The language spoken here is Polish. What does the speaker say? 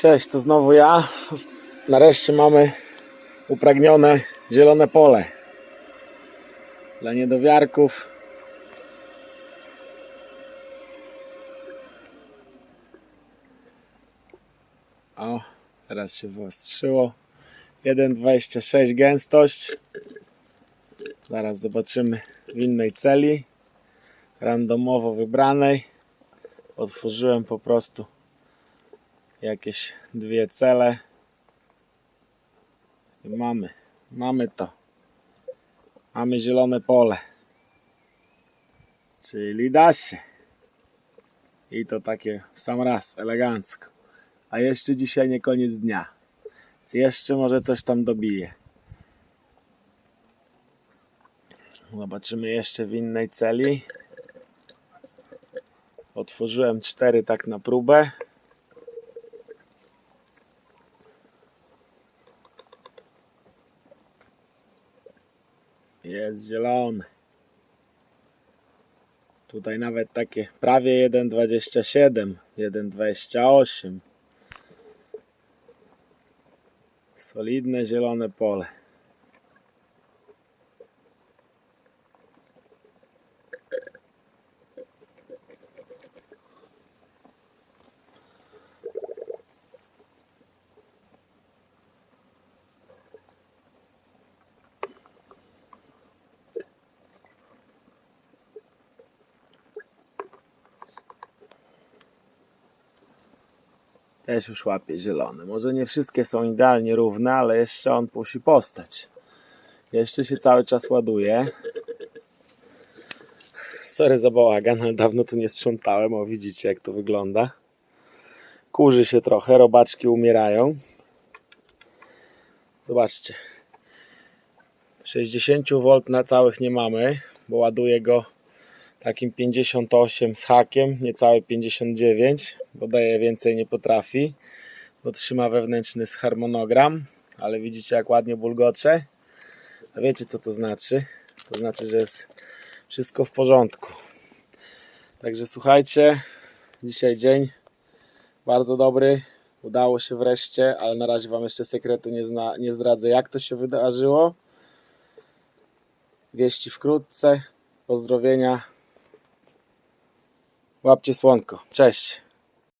Cześć, to znowu ja. Nareszcie mamy upragnione zielone pole. Dla niedowiarków. O, teraz się wyostrzyło. 1,26 gęstość. Zaraz zobaczymy w innej celi. Randomowo wybranej. Otworzyłem po prostu jakieś dwie cele. I mamy, mamy to. Mamy zielone pole. Czyli da się. I to takie w sam raz, elegancko. A jeszcze dzisiaj nie koniec dnia. Więc jeszcze może coś tam dobije zobaczymy jeszcze w innej celi. Otworzyłem cztery tak na próbę Jest zielony. Tutaj nawet takie prawie 1,27, 1,28. Solidne zielone pole. Też już łapie zielony. Może nie wszystkie są idealnie równe, ale jeszcze on musi postać. Jeszcze się cały czas ładuje. Sorry za bałagan, ale dawno tu nie sprzątałem. O, widzicie jak to wygląda. Kurzy się trochę, robaczki umierają. Zobaczcie. 60 V na całych nie mamy, bo ładuję go takim 58 z hakiem, niecałe 59, bo daje więcej nie potrafi, bo trzyma wewnętrzny harmonogram, ale widzicie jak ładnie bulgocze. A wiecie co to znaczy? To znaczy, że jest wszystko w porządku. Także słuchajcie, dzisiaj dzień bardzo dobry, udało się wreszcie, ale na razie Wam jeszcze sekretu nie, zna, nie zdradzę jak to się wydarzyło. Wieści wkrótce, pozdrowienia, Łapcie słonko. Cześć.